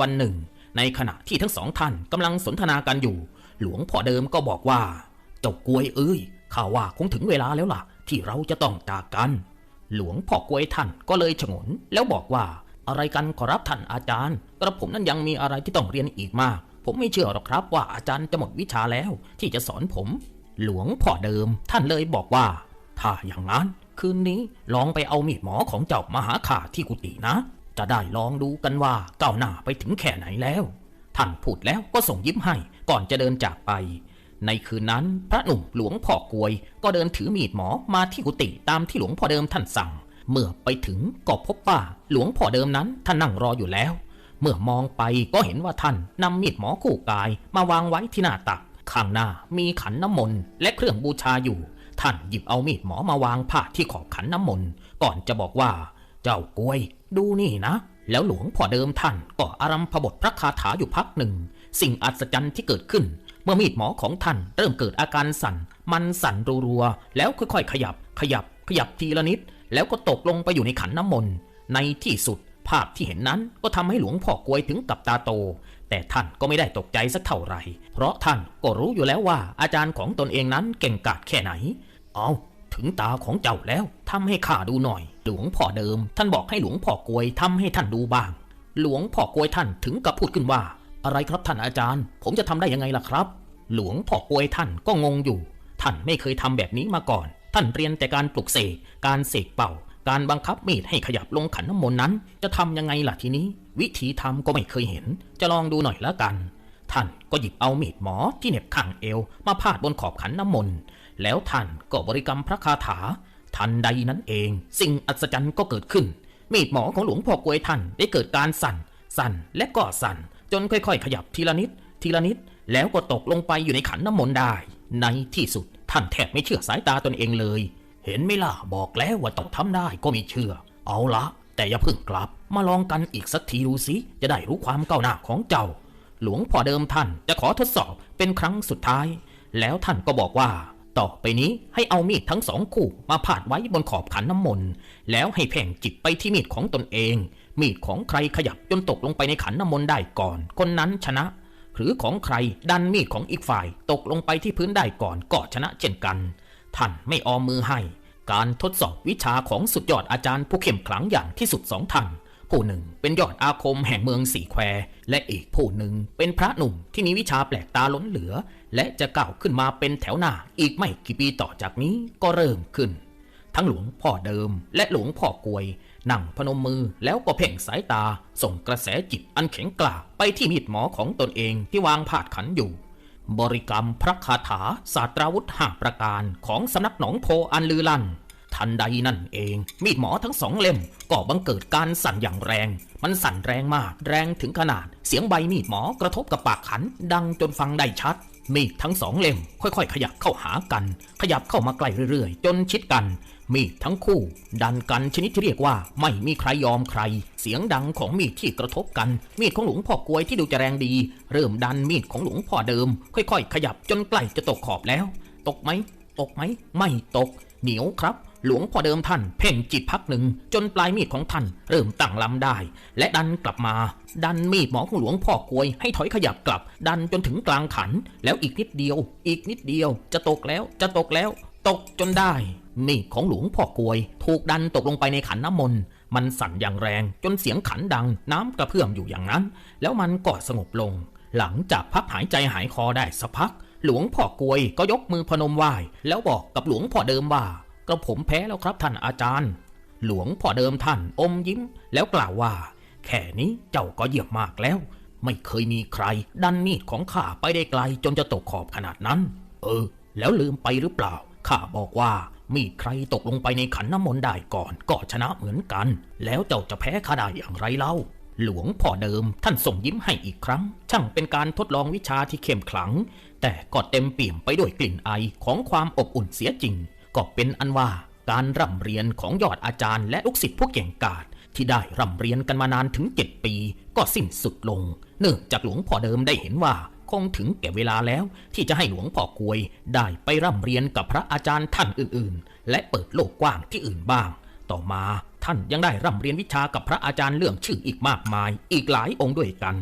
วันหนึ่ง ในขณะที่ทั้งสองท่านกำลังสนทนากันอยู่ หลวงพ่อเดิมก็บอกว่าเจ้ากวยเอ้ยข้าว่าคงถึงเวลาแล้วล่ะ ที่เราจะต้องจากกัน หลวงพ่อกวยท่านก็เลยฉงน แล้วบอกว่าอะไรกันขอรับท่านอาจารย์ กระผมนั้นยังมีอะไรที่ต้องเรียนอีกมาก ผมไม่เชื่อหรอกครับว่าอาจารย์จะหมดวิชาแล้ว ที่จะสอนผม หลวงพ่อเดิม ท่านเลยบอกว่า ถ้าอย่างนั้น คืนนี้ลองไปเอามีดหมอของเจ้ามาหาข้าที่กุฏินะ จะได้ลองดูกันว่าก้าวหน้าไปถึงแค่ไหนแล้ว ท่านพูดแล้วก็ส่งยิ้มให้ก่อนจะเดินจากไป ในคืนนั้นพระหนุ่มหลวงพ่อกวย ก็เดินถือมีดหมอมาที่กุฏิตามที่หลวงพ่อเดิมท่านสั่ง เมื่อไปถึงก็พบว่าหลวงพ่อเดิมนั้นท่านนั่งรออยู่แล้ว เมื่อมองไปก็เห็นว่าท่านนำมีดหมอคู่กาย มาวางไว้ที่หน้าตัก ข้างหน้ามีขันน้ำมนต์และเครื่องบูชาอยู่ ท่านหยิบเอามีดหมอมาวางพาที่ขอบขันน้ำมนต์ก่อนจะบอกว่า เจ้ากวย ดูนี่นะ แล้วหลวงพ่อเดิมท่านก็อารัมพบทพระคาถาอยู่พักหนึ่ง สิ่งอัศจรรย์ที่เกิดขึ้น เมื่อมีดหมอของท่านเริ่มเกิดอาการสั่น มันสั่นรัวๆ แล้วค่อยๆ ขยับ ขยับ ขยับทีละนิด แล้วก็ตกลงไปอยู่ในขันน้ำมนต์ ในที่สุดภาพที่เห็นนั้นก็ทำให้หลวงพ่อกวยถึงกับตาโต แต่ท่านก็ไม่ได้ตกใจสักเท่าไหร่ เพราะท่านก็รู้อยู่แล้วว่าอาจารย์ของตนเองนั้นเก่งกาจแค่ไหน เอา ถึงตาของเจ้าแล้วทำให้ข้าดูหน่อย หลวงพ่อเดิม ท่านบอกให้หลวงพ่อกวยทำให้ท่านดูบ้าง หลวงพ่อกวยท่านถึงกับพูดขึ้นว่า อะไรครับท่านอาจารย์ ผมจะทำได้ยังไงล่ะครับ หลวงพ่อกวยท่านก็งงอยู่ ท่านไม่เคยทำแบบนี้มาก่อน ท่านเรียนแต่การปลุกเสกการเสกเป่า การบังคับมีดให้ขยับลงขันน้ำมนต์นั้น จะทำยังไงล่ะทีนี้ วิธีทำก็ไม่เคยเห็น จะลองดูหน่อยละกันท่านก็หยิบเอามีดหมอที่เหน็บข้างเอวมาพาดบนขอบขันน้ำมนต์ แล้วท่านก็บริกรรมพระคาถา ทันใดนั้นเอง สิ่งอัศจรรย์ก็เกิดขึ้น มีดหมอของหลวงพ่อกวยท่านได้เกิดการสั่น สั่นและก็สั่น จนค่อยๆ ขยับทีละนิด ทีละนิด แล้วก็ตกลงไปอยู่ในขันน้ำมนต์ได้ ในที่สุดท่านแทบไม่เชื่อสายตาตนเองเลย เห็นไหมล่ะบอกแล้วว่าต้องทำได้ก็ไม่เชื่อ เอาละแต่อย่าเพิ่งกลับ มาลองกันอีกสักทีดูสิจะได้รู้ความก้าวหน้าของเจ้า หลวงพ่อเดิมท่านจะขอทดสอบเป็นครั้งสุดท้าย แล้วท่านก็บอกว่า ต่อไปนี้ให้เอามีดทั้งสองคู่มาพาดไว้บนขอบขันน้ำมนต์แล้วให้เพ่งจิตไปที่มีดของตนเอง มีดของใครขยับจนตกลงไปในขันน้ำมนต์ได้ก่อน คนนั้นชนะ หรือของใครดันมีดของอีกฝ่ายตกลงไปที่พื้นได้ก่อนก็ชนะเช่นกัน ท่านไม่ออมมือให้ การทดสอบวิชาของสุดยอดอาจารย์ผู้เข้มขลังอย่างที่สุดสองท่าน ผู้หนึ่ง เป็นยอดอาคมแห่งเมืองสี่แควและอีกผู้หนึ่ง เป็นพระหนุ่มที่มีวิชาแปลกตาล้นเหลือ และจะก้าวขึ้นมาเป็นแถวหน้าอีกไม่กี่ปีต่อจากนี้ก็เริ่มขึ้น ทั้งหลวงพ่อเดิม และหลวงพ่อกวยนั่งพนมมือแล้วก็เพ่งสายตา ส่งกระแสจิตอันแข็งกล้าไปที่มีดหมอของตนเองที่วางพาดขันอยู่ บริกรรมพระคาถาศาสตราวุธห้าประการของสำนักหนองโพอันลือลั่น ทันใดนั่นเอง มีดหมอทั้งสองเล่มก็บังเกิดการสั่นอย่างแรง มันสั่นแรงมาก แรงถึงขนาด เสียงใบมีดหมอกระทบกับปากขัน ดังจนฟังได้ชัด มีดทั้งสองเล่ม ค่อยๆ ขยับเข้าหากัน ขยับเข้ามาใกล้เรื่อยๆ จนชิดกัน มีดทั้งคู่ ดันกันชนิดที่เรียกว่า ไม่มีใครยอมใคร เสียงดังของมีดที่กระทบกัน มีดของหลวงพ่อกวยที่ดูจะแรงดี เริ่มดันมีดของหลวงพ่อเดิม ค่อย ๆ ขยับจนใกล้จะตกขอบแล้ว ตกไหม ตกไหม ไม่ตก เหนียวครับ หลวงพ่อเดิมท่านเพ่งจิตพักหนึ่งจนปลายมีดของท่านเริ่มตั้งลำได้ และดันกลับมา ดันมีดหมอของหลวงพ่อกวยให้ถอยขยับกลับ ดันจนถึงกลางขัน แล้วอีกนิดเดียว อีกนิดเดียว จะตกแล้วจะตกแล้ว ตกจนได้ มีดของหลวงพ่อกวย ถูกดันตกลงไปในขันน้ำมนต์มันสั่นอย่างแรงจนเสียงขันดังน้ำกระเพื่อมอยู่อย่างนั้น แล้วมันก็สงบลง หลังจากพักหายใจหายคอได้สักพัก หลวงพ่อกวยก็ยกมือพนมไหว้แล้วบอกกับหลวงพ่อเดิมว่า กระผมแพ้แล้วครับท่านอาจารย์ หลวงพ่อเดิมท่านอมยิ้ม แล้วกล่าวว่า แค่นี้เจ้าก็เยี่ยมมากแล้ว ไม่เคยมีใคร ดันมีดของข้าไปได้ไกลจนจะตกขอบขนาดนั้น เออ แล้วลืมไปหรือเปล่าข้าบอกว่ามีดใครตกลงไปในขันน้ำมนต์ได้ก่อนก็ชนะเหมือนกัน แล้วเจ้าจะแพ้ข้าได้อย่างไรเล่า หลวงพ่อเดิมท่านส่งยิ้มให้อีกครั้ง ช่างเป็นการทดลองวิชาที่เข้มขลัง แต่ก็เต็มเปี่ยมไปด้วยกลิ่นไอของความอบอุ่นเสียจริง ก็เป็นอันว่าการร่ำเรียนของยอดอาจารย์และลูกศิษย์ผู้เก่งกาจที่ได้ร่ำเรียนกันมานานถึง7ปี ก็สิ้นสุดลง เนื่องจากหลวงพ่อเดิมได้เห็นว่าคงถึงแก่เวลาแล้วที่จะให้หลวงพ่อกวยได้ไปร่ำเรียนกับพระอาจารย์ท่านอื่นๆ และเปิดโลกกว้างที่อื่นบ้าง ต่อมาท่านยังได้ร่ำเรียนวิชากับพระอาจารย์เรื่องชื่ออีกมากมาย อีกหลายองค์ด้วยกัน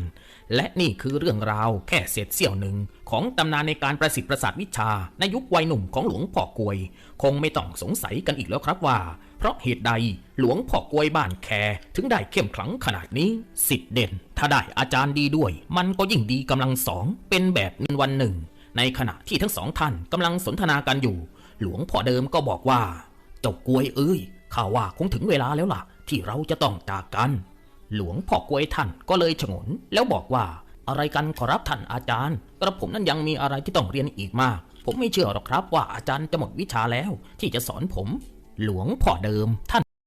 และนี่คือเรื่องราวแค่เศษเสี้ยวหนึ่งของตำนานในการประสิทธิ์ประสาทวิชาในยุควัยหนุ่มของหลวงพ่อกวย คงไม่ต้องสงสัยกันอีกแล้วครับว่า เพราะเหตุใดหลวงพ่อกวยบ้านแคถึงได้เข้มขลังขนาดนี้สิทธิ์เด่น ถ้าได้อาจารย์ดีด้วย มันก็ยิ่งดีกำลังสองเป็นแบบนึงวันหนึ่ง ในขณะที่ทั้งสองท่านกำลังสนทนากันอยู่ หลวงพ่อเดิมก็บอกว่าเจ้ากวยเอ้ยข้าว่าคงถึงเวลาแล้วล่ะ ที่เราจะต้องจากกัน หลวงพ่อกวยท่านก็เลยฉงน แล้วบอกว่าอะไรกันขอรับท่านอาจารย์ กระผมนั้นยังมีอะไรที่ต้องเรียนอีกมาก ผมไม่เชื่อหรอกครับว่าอาจารย์จะหมดวิชาแล้ว ที่จะสอนผม หลวงพ่อเดิมท่าน